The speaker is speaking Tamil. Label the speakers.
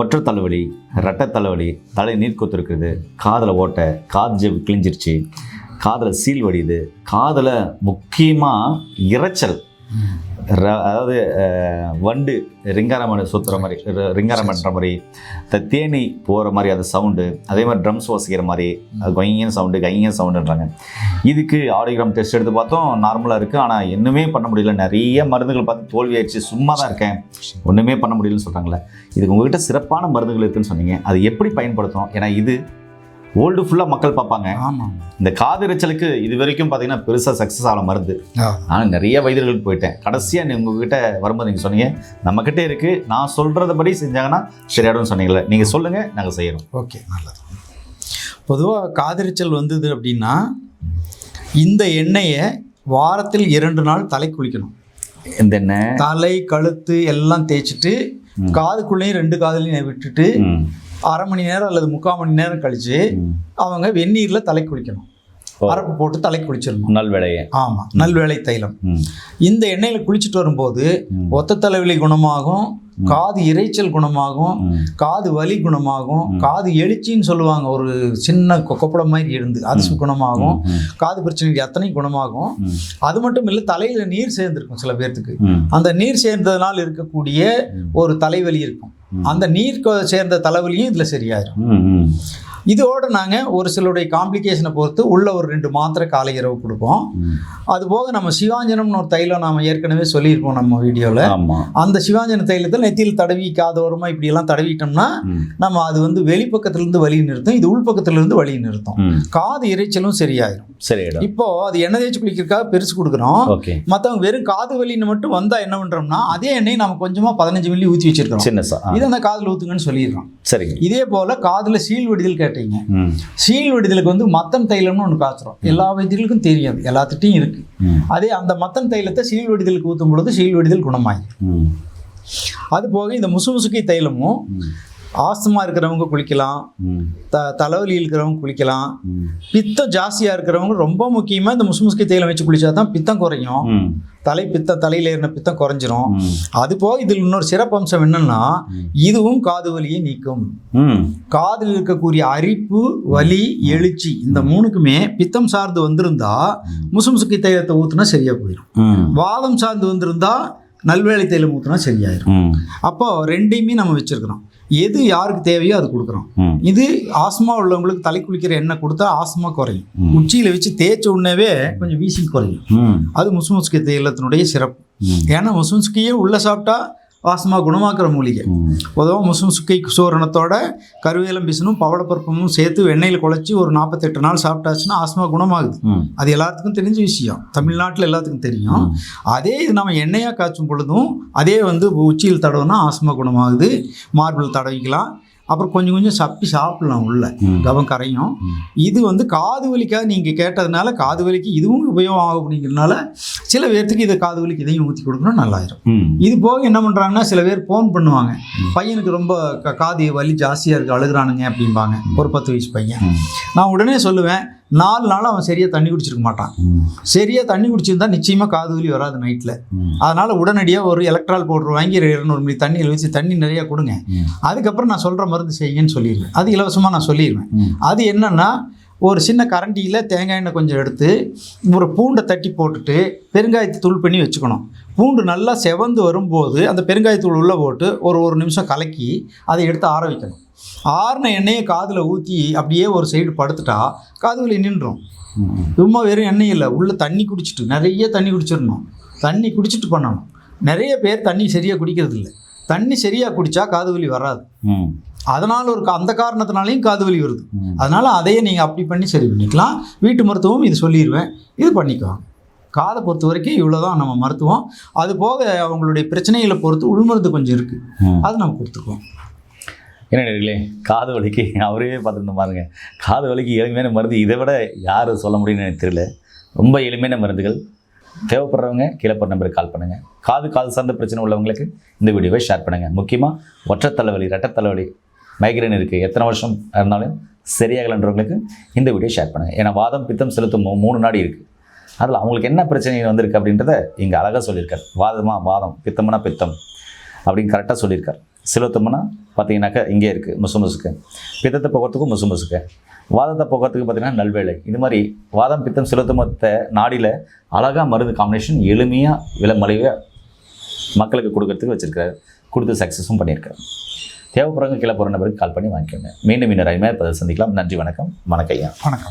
Speaker 1: ஒற்றை தலைவலி ரெட்டை தலைவலி தலை நீர் கொத்துருக்குது காதில் ஓட்டை காது ஜெவு கிழிஞ்சிருச்சு. காதில் சீல் வடியுது. காதில் முக்கியமாக இரைச்சல். அதாவது வண்டு ரிங்காரமன் சுத்துற மாதிரி ரிங்காரம் பண்ணுற மாதிரி த தேனி போகிற மாதிரி அது சவுண்டு அதே மாதிரி ட்ரம்ஸ் வாசிக்கிற மாதிரி அது கொய்யன் சவுண்டு கையன் சவுண்டுன்றாங்க இதுக்கு ஆடியோகிராம் டெஸ்ட் எடுத்து பார்த்தோம் நார்மலாக இருக்குது ஆனால் இன்னுமே பண்ண முடியல. நிறைய மருந்துகள் பார்த்து தோல்வி ஆயிடுச்சு. சும்மா தான் இருக்கேன். ஒன்றுமே பண்ண முடியலன்னு சொல்கிறாங்களே இதுக்கு உங்ககிட்ட சிறப்பான மருந்துகள் இருக்குதுன்னு சொன்னீங்க. அது எப்படி பயன்படுத்தணும்? ஏன்னா இது ஓல்டு ஃபுல்லாக மக்கள் பார்ப்பாங்க.
Speaker 2: ஆமாம்
Speaker 1: இந்த காது இரைச்சலுக்கு இது வரைக்கும் பார்த்தீங்கன்னா பெருசாக சக்ஸஸ் ஆன மருந்து. ஆனால் நிறைய வைத்தியர்களுக்கு போயிட்டேன். கடைசியாக நீ உங்ககிட்ட வரும்போது நீங்கள் சொன்னீங்க நம்மக்கிட்ட இருக்குது நான் சொல்கிறதபடி செஞ்சாங்கன்னா சரியாடும்னு சொன்னீங்களே நீங்கள் சொல்லுங்கள் நாங்கள் செய்யணும்
Speaker 2: ஓகே நல்லது. பொதுவாக காதிரிச்சல் வந்தது அப்படின்னா இந்த எண்ணெயை வாரத்தில் இரண்டு நாள் தலை குளிக்கணும்.
Speaker 1: இந்த என்ன
Speaker 2: தலை கழுத்து எல்லாம் தேய்ச்சிட்டு. காதுக்குள்ளேயும் ரெண்டு காதுலையும் விட்டுட்டு அரை மணி நேரம் அல்லது முக்கால் மணி நேரம் கழிச்சு
Speaker 1: ம்.
Speaker 2: அவங்க வெந்நீரில் தலை குளிக்கணும். அரப்பு போட்டு தலை குளிச்சிடணும்.
Speaker 1: நல் வேலையை
Speaker 2: ஆமாம் நல்வேளை தைலம். இந்த எண்ணெயில் குளிச்சுட்டு வரும்போது ஒத்த தலைவலி குணமாகும் காது இரைச்சல் குணமாகும் காது வலி குணமாகும். காது எழுச்சின்னு சொல்லுவாங்க ஒரு சின்ன கொப்பளம் மாதிரி இருந்து அது குணமாகும் காது பிரச்சனைக்கு அத்தனை குணமாகும். அது மட்டும் இல்லை தலையில நீர் சேர்ந்திருக்கும் சில பேர்த்துக்கு. அந்த நீர் சேர்ந்ததுனால் இருக்கக்கூடிய. ஒரு தலைவலி இருக்கும். அந்த நீர் சேர்ந்த தலைவலியும் இதுல சரியாயிரும். இதோட நாங்க ஒரு சிலருடைய காம்ப்ளிகேஷனை பொறுத்து உள்ள ஒரு ரெண்டு மாத்திரை காலை இரவு கொடுப்போம்.
Speaker 1: ம்.
Speaker 2: அது போக நம்ம சிவாஞ்சனம்னு ஒரு தைலம் நாம ஏற்கனவே சொல்லியிருப்போம் நம்ம வீடியோல.
Speaker 1: ஆமா.
Speaker 2: அந்த சிவாஞ்சன தைலத்தில் நெத்தியில் தடவி காதோரமா இப்படி எல்லாம் தடவிட்டோம்னா நம்ம அது வந்து வெளிப்பக்கத்திலிருந்து வலி நிறுத்தும் இது உள்பக்கத்திலிருந்து வலி நிறுத்தும். காது இரைச்சலும் சரியாயிரும்.
Speaker 1: சரியாயிடும்.
Speaker 2: இப்போ அது எண்ணெய் தேய்ச்சி குளிக்கிறதுக்காக பெருசு கொடுக்குறோம். மற்றவங்க வெறும் காது வலின்னு மட்டும் வந்தா என்ன பண்றோம்னா அதே எண்ணெய் நம்ம கொஞ்சமா பதினஞ்சு மில்லி ஊற்றி வச்சிருக்கிறோம்.
Speaker 1: சின்ன சா ஆ,
Speaker 2: இதை அந்த காதுல ஊத்துங்கன்னு சொல்லிடுறோம்
Speaker 1: சரிங்க.
Speaker 2: இதே போல காதுல சீல் வடிதல் கேட்டீங்க. சீல் வடிதலுக்கு வந்து மத்தன் தைலம்னு ஒன்று காய்ச்சுறோம் எல்லா வைத்தியர்களுக்கும் தெரியும் அது. எல்லாத்துட்டையும் இருக்கு.
Speaker 1: ம்,
Speaker 2: அதே அந்த மத்தன் தைலத்தை சீல் வடிதலுக்கு ஊற்றும் பொழுது சீல் வடிதல் குணமாயிடும் அது போக இந்த முசுமுசுக்கி தைலமும் ஆஸ்துமா இருக்கிறவங்க குளிக்கலாம். த தலைவலி இருக்கிறவங்க குளிக்கலாம். பித்தம் ஜாஸ்தியாக இருக்கிறவங்க ரொம்ப முக்கியமாக இந்த முசுமுசுக்கி தைலம் வச்சு குளிச்சா தான் பித்தம் குறையும். தலை பித்தம் தலையில் ஏறின பித்தம் குறைஞ்சிரும். அது போக இதில் இன்னொரு சிறப்பம்சம் என்னன்னா. இதுவும் காது வலியை நீக்கும். காதில் இருக்கக்கூடிய அரிப்பு வலி எழுச்சி இந்த மூணுக்குமே பித்தம் சார்ந்து வந்திருந்தா முசுமுசுக்கி தைலத்தை ஊத்துனா சரியா போயிடும் வாதம் சார்ந்து வந்திருந்தா நல்வேலை தைலம் ஊத்துனா சரியாயிரும். அப்போ ரெண்டையுமே நம்ம வச்சிருக்கிறோம். எது யாருக்கு தேவையோ அது கொடுக்குறோம். இது ஆஸ்மா உள்ளவங்களுக்கு தலை குளிக்கிற எண்ணெய் கொடுத்தா ஆஸ்மா குறையும். உச்சியில வச்சு தேய்ச்ச உடனேவே கொஞ்சம் வீசி குறையும். அது முசுமுசுக்கி தைலத்தினுடைய சிறப்பு. ஏன்னா முசுமுசுக்கியே உள்ள சாப்பிட்டா ஆஸ்மா குணமாக்குற மூலிகை. பொதுவாக முசுமுசுக்கை சூரணத்தோட கருவேலம் பிசனும் பவளப்பருப்பமும் சேர்த்து வெண்ணெயில் குழச்சி ஒரு நாற்பத்தெட்டு நாள் சாப்பிட்டாச்சுன்னா ஆஸ்மா குணமாகுது. அது எல்லாத்துக்கும் தெரிஞ்ச விஷயம். தமிழ்நாட்டில் எல்லாத்துக்கும் தெரியும். அதே இது நம்ம எண்ணெயாக காய்ச்சும் பொழுதும் அதே வந்து உச்சியில் தடவுனா ஆஸ்மா குணமாகுது. மார்பிள் தடவிக்கலாம். அப்புறம் கொஞ்சம் கொஞ்சம் சப்பி சாப்பிடலாம் உள்ள. கவம் கரையும். இது வந்து காது வலிக்காக நீங்கள் கேட்டதுனால காது வலிக்கு இதுவும் உபயோகம் ஆகும் அப்படிங்கிறதுனால சில பேர்த்துக்கு இது காது வலிக்கு இதையும் ஊற்றி கொடுக்கணும் நல்லாயிரும். இது போக என்ன பண்ணுறாங்கன்னா சில பேர் ஃபோன் பண்ணுவாங்க. பையனுக்கு ரொம்ப காது வலி ஜாஸ்தியாக இருக்குது அழுகுறானுங்க அப்படிம்பாங்க. ஒரு பத்து வயசு பையன். நான் உடனே சொல்லுவேன் நாலு நாள் அவன் சரியாக தண்ணி குடிச்சிருக்க மாட்டான். சரியாக தண்ணி குடிச்சிருந்தா நிச்சயமாக காது வலி வராது நைட்டில் அதனால் உடனடியாக ஒரு எலக்ட்ரால் பவுடர் வாங்கி இருநூறு மில்லி தண்ணியில் வச்சு தண்ணி நிறையா கொடுங்க. அதுக்கப்புறம் நான் சொல்கிற மருந்து செய்யுங்கன்னு சொல்லிடுவேன். அது இலவசமாக நான் சொல்லிடுவேன். அது என்னன்னா ஒரு சின்ன கரண்டியில் தேங்காய் எண்ணெய் கொஞ்சம் எடுத்து ஒரு பூண்டை தட்டி போட்டுட்டு பெருங்காயத்தை தூள் பண்ணி வச்சுக்கணும். பூண்டு நல்லா செவந்து வரும்போது அந்த பெருங்காயத்தூள் உள்ளே போட்டு ஒரு ஒரு நிமிஷம் கலக்கி அதை எடுத்து ஆற வைக்கணும். ஆறின எண்ணெயை காதில் ஊற்றி அப்படியே ஒரு சைடு படுத்துட்டா காது வலி நின்றும். சும்மா வெறும் எண்ணெய் இல்லை உள்ளே தண்ணி குடிச்சிட்டு நிறைய தண்ணி குடிச்சிடணும். தண்ணி குடிச்சிட்டு பண்ணணும். நிறைய பேர் தண்ணி சரியாக குடிக்கிறது இல்லை தண்ணி சரியாக குடித்தா காது வலி வராது.
Speaker 1: ம்,
Speaker 2: அதனால் ஒரு அந்த காரணத்தினாலையும் காது வலி வருது. அதனால் அதையே நீங்கள் அப்படி பண்ணி சரி பண்ணிக்கலாம். வீட்டு மருத்துவம் இது சொல்லிடுவேன் இது பண்ணிக்குவாங்க காதை பொறுத்த வரைக்கும் இவ்வளோ தான் நம்ம மருத்துவம். அது போக அவங்களுடைய பிரச்சனைகளை பொறுத்து உள்மருந்து கொஞ்சம் இருக்குது. அது நம்ம கொடுத்துக்குவோம்.
Speaker 1: என்ன நேர்களே காது வலிக்கு அவரே பார்த்துட்டு பாருங்க. காது வலிக்கு எளிமையான மருந்து இதை விட யார் சொல்ல முடியும்னு எனக்கு தெரியல. ரொம்ப எளிமையான மருந்துகள். தேவைப்படுறவங்க கீழே போகிற நம்பருக்கு கால் பண்ணுங்கள் காது காது சார்ந்த பிரச்சனை உள்ளவங்களுக்கு இந்த வீடியோவை ஷேர் பண்ணுங்கள் முக்கியமாக ஒற்றை தலைவலி ரெட்டை தலைவலி மைக்ரேன் இருக்குது எத்தனை வருஷம் இருந்தாலும் சரியாகலைன்றவங்களுக்கு இந்த வீடியோ ஷேர் பண்ணுங்கள் ஏன்னா வாதம் பித்தம் செலுத்தும் மூணு நாடி இருக்குது அதில் அவங்களுக்கு என்ன பிரச்சனை வந்திருக்கு அப்படின்றத இங்கே அழகாக சொல்லியிருக்கார். வாதமா வாதம் பித்தம்னா பித்தம் அப்படின்னு கரெக்டாக சொல்லியிருக்கார். செலுத்தம்னா பார்த்தீங்கன்னாக்கா இங்கே இருக்குது முசு முசுக்கு பித்தத்தை போக்குறதுக்கும் முசு முசுக்கு வாதத்தை போக்குறதுக்கு பார்த்தீங்கன்னா நல்வேலை இது மாதிரி வாதம் பித்தம் சிலோத்தமத்தை நாடியில் அழகாக மருந்து காம்பினேஷன் எளிமையாக விலை மலிவாக மக்களுக்கு கொடுக்கறதுக்கு வச்சுருக்காரு கொடுத்து சக்ஸஸும் பண்ணியிருக்காரு. தேவைப்படுறவங்க கீழே போகிற நபருக்கு கால் பண்ணி வாங்கிக்கோங்க. மீண்டும் இன்னொரு அருமையாக பதில் சந்திக்கலாம். நன்றி வணக்கம். வணக்கம் ஐயா.
Speaker 2: வணக்கம்.